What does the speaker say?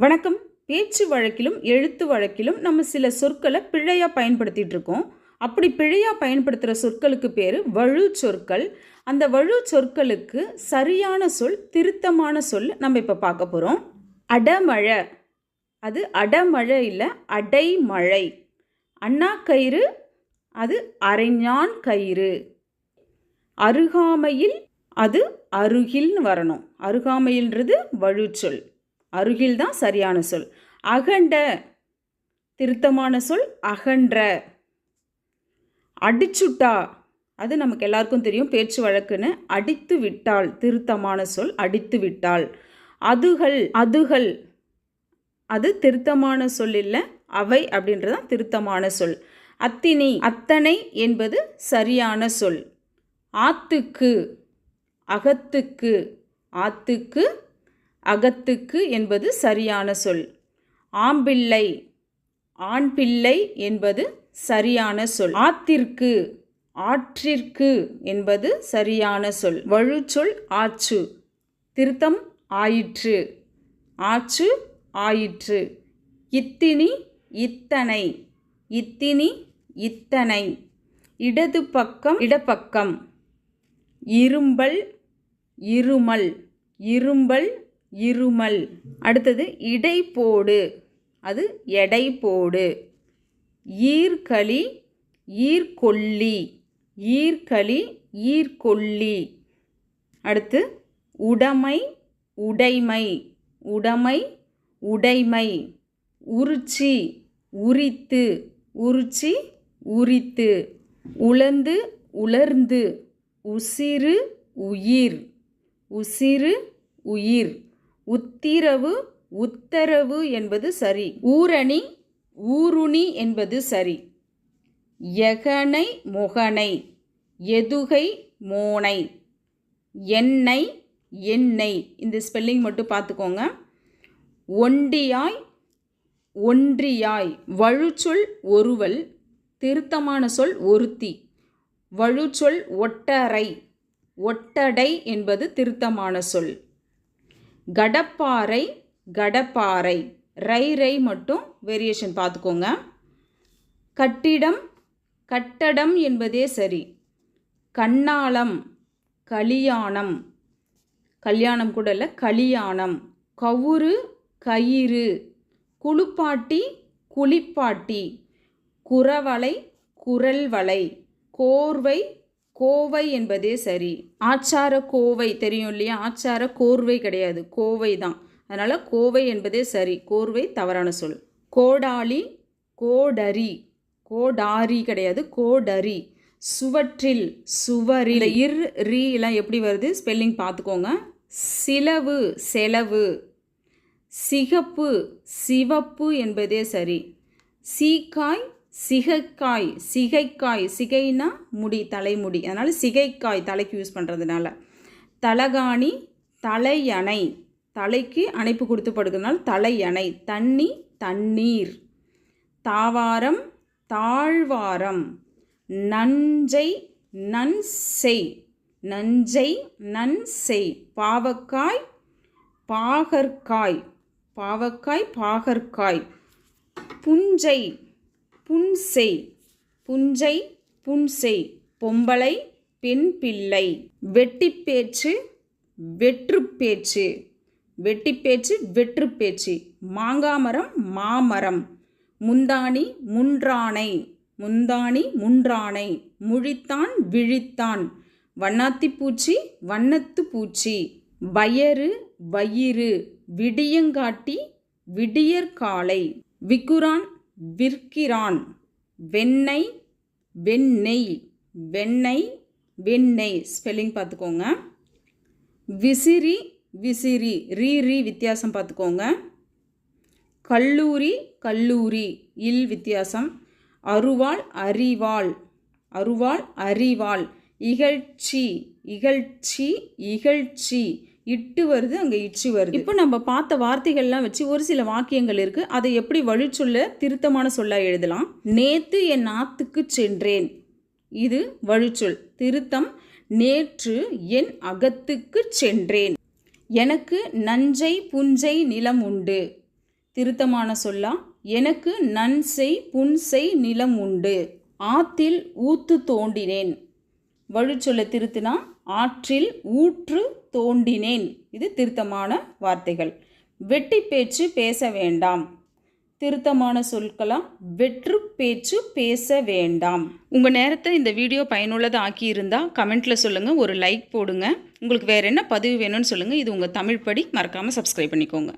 வணக்கம். பேச்சு வழக்கிலும் எழுத்து வழக்கிலும் நம்ம சில சொற்களை பிழையாக பயன்படுத்திகிட்டு இருக்கோம். அப்படி பிழையாக பயன்படுத்துகிற சொற்களுக்கு பேர் வழு சொற்கள். அந்த வழு சொற்களுக்கு சரியான சொல் திருத்தமான சொல் நம்ம இப்போ பார்க்க போகிறோம் அடமழை. அது அடமழை இல்லை அடைமழை. அண்ணா கயிறு அது அரைஞான் கயிறு. அருகாமையில் அது அருகில்னு வரணும். அருகாமையில்ன்றது வழுச்சொல் அருகில் தான் சரியான சொல். அகண்ட திருத்தமான சொல் அகன்ற. அடிச்சுட்டா அது நமக்கு எல்லாருக்கும் தெரியும் பேச்சு வழக்குன்னு. அடித்து விட்டால் திருத்தமான சொல் அடித்து விட்டால். அதுகள் அதுகள். அது திருத்தமான சொல் இல்லை அவை அப்படின்றது தான் திருத்தமான சொல். அத்தினி அத்தனை என்பது சரியான சொல். ஆத்துக்கு அகத்துக்கு ஆத்துக்கு அகத்துக்கு என்பது சரியான சொல். ஆம்பிள்ளை ஆண் பிள்ளை என்பது சரியான சொல். ஆத்திற்கு ஆற்றிற்கு என்பது சரியான சொல். வழுச்சொல் ஆச்சு. திருத்தம் ஆயிற்று. ஆச்சு ஆயிற்று. இத்தினி இத்தனை. இத்தினி இத்தனை. இடது பக்கம் இடப்பக்கம். இரும்பல் இருமல். இரும்பல் இருமல். அடுத்தது இடைப்போடு. அது எடை போடு ஈர்களி ஈர்கொல்லி. ஈர்களி ஈர்கொல்லி. அடுத்து உடைமை உடைமை. உடைமை உடைமை. உருச்சி உரித்து. உருச்சி உரித்து. உலர்ந்து உலர்ந்து. உசிறு உயிர். உசிறு உயிர். உத்திரவு உத்தரவு என்பது சரி. ஊரணி ஊருணி என்பது சரி. எகனை முகனை எதுகை மோனை. எண்ணெய் எண்ணெய். இந்த ஸ்பெல்லிங் மட்டும் பார்த்துக்கோங்க. ஒண்டியாய் ஒன்றியாய். வழுச்சொல் ஒருவல். திருத்தமான சொல் ஒருத்தி. வழுச்சொல் ஒட்டரை. ஒட்டடை என்பது திருத்தமான சொல். கடப்பாறை கடப்பாறை. ரை ரை மட்டும் வேரியேஷன் பார்த்துக்கோங்க. கட்டிடம் கட்டடம் என்பதே சரி. கண்ணாளம் கலியாணம். கல்யாணம் கூட இல்லை கலியாணம். கவுரு கயிறு. குளிப்பாட்டி குளிப்பாட்டி. குறவலை குரல்வலை கோர்வை கோவை என்பதே சரி. ஆச்சார கோவை தெரியும் இல்லையா? ஆச்சார கோர்வை கிடையாது. கோவை தான். அதனால் கோவை என்பதே சரி. கோர்வை தவறான சொல். கோடாளி கோடரி. கோடாரி கிடையாது. கோடரி. சுவற்றில் சுவரில். இர் ரீ எல்லாம் எப்படி வருது? ஸ்பெல்லிங் பார்த்துக்கோங்க. சிலவு செலவு. சிகப்பு சிவப்பு என்பதே சரி. சீக்காய் சிகைக்காய் சிகைக்காய் சிகைனா முடி தலைமுடி. அதனால் சிகைக்காய் தலைக்கு யூஸ் பண்ணுறதுனால தலகாணி தலையணை. தலைக்கு அணைப்பு கொடுத்து படுக்கிறதுனால தலையணை. தண்ணி தண்ணீர். தாவாரம் தாழ்வாரம். நஞ்சை நன்செய். நஞ்சை நன்செய். பாவக்காய் பாகற்காய். பாவக்காய் பாகற்காய். புஞ்சை. புன்செய் புஞ்சை புன்செய் பொம்பளை பெண் பிள்ளை. வெட்டிப்பேச்சு வெற்றுப்பேச்சு. வெட்டிப்பேச்சு வெற்றுப்பேச்சு. மாங்காமரம் மாமரம். முந்தாணி முன்றானை முந்தாணி முன்றானை முழித்தான் விழித்தான். வண்ணாத்தி பூச்சி வண்ணத்து பூச்சி வயறு வயிறு. விடியங்காட்டி விடியற்காலை. விக்குரான் விற்கிறான். வெண்ணெய் வெண்ணெய் வெண்ணெய் வெண்ணெய். ஸ்பெல்லிங் பார்த்துக்கோங்க. விசிறி விசிறி. ரீ ரீ வித்தியாசம் பார்த்துக்கோங்க. கல்லூரி கல்லூரி. இல் வித்தியாசம். அருவாள் அறிவாள் அருவாள் அறிவாள் இகழ்ச்சி இகழ்ச்சி இகழ்ச்சி. இட்டு வருது அங்கே இச்சு வருது. இப்போ நம்ம பார்த்த வார்த்தைகள்லாம் வச்சு ஒரு சில வாக்கியங்கள் இருக்குது அதை எப்படி வழிச்சொல்ல திருத்தமான சொல்லாக எழுதலாம்? நேத்து என் நாத்துக்கு சென்றேன். இது வழிச்சொல். திருத்தம் நேற்று என் அகத்துக்கு சென்றேன். எனக்கு நஞ்சை புஞ்சை நிலம் உண்டு. திருத்தமான சொல்லா எனக்கு நன்செய் புன்செய் நிலம் உண்டு. ஆத்தில் ஊத்து தோண்டினேன். வழுச்சொல்லை திருத்தினா ஆற்றில் ஊற்று தோண்டினேன். இது திருத்தமான வார்த்தைகள். வெட்டி பேச்சு பேச வேண்டாம். திருத்தமான சொற்களாக வெற்று பேச்சு பேச வேண்டாம். உங்கள் நேரத்தை இந்த வீடியோ பயனுள்ளதாக ஆக்கியிருந்தால் கமெண்ட்டில் சொல்லுங்கள் ஒரு லைக் போடுங்க. உங்களுக்கு வேறு என்ன பதிவு வேணும்னு சொல்லுங்கள் இது உங்கள் தமிழ் படி மறக்காமல் சப்ஸ்கிரைப் பண்ணிக்கோங்க.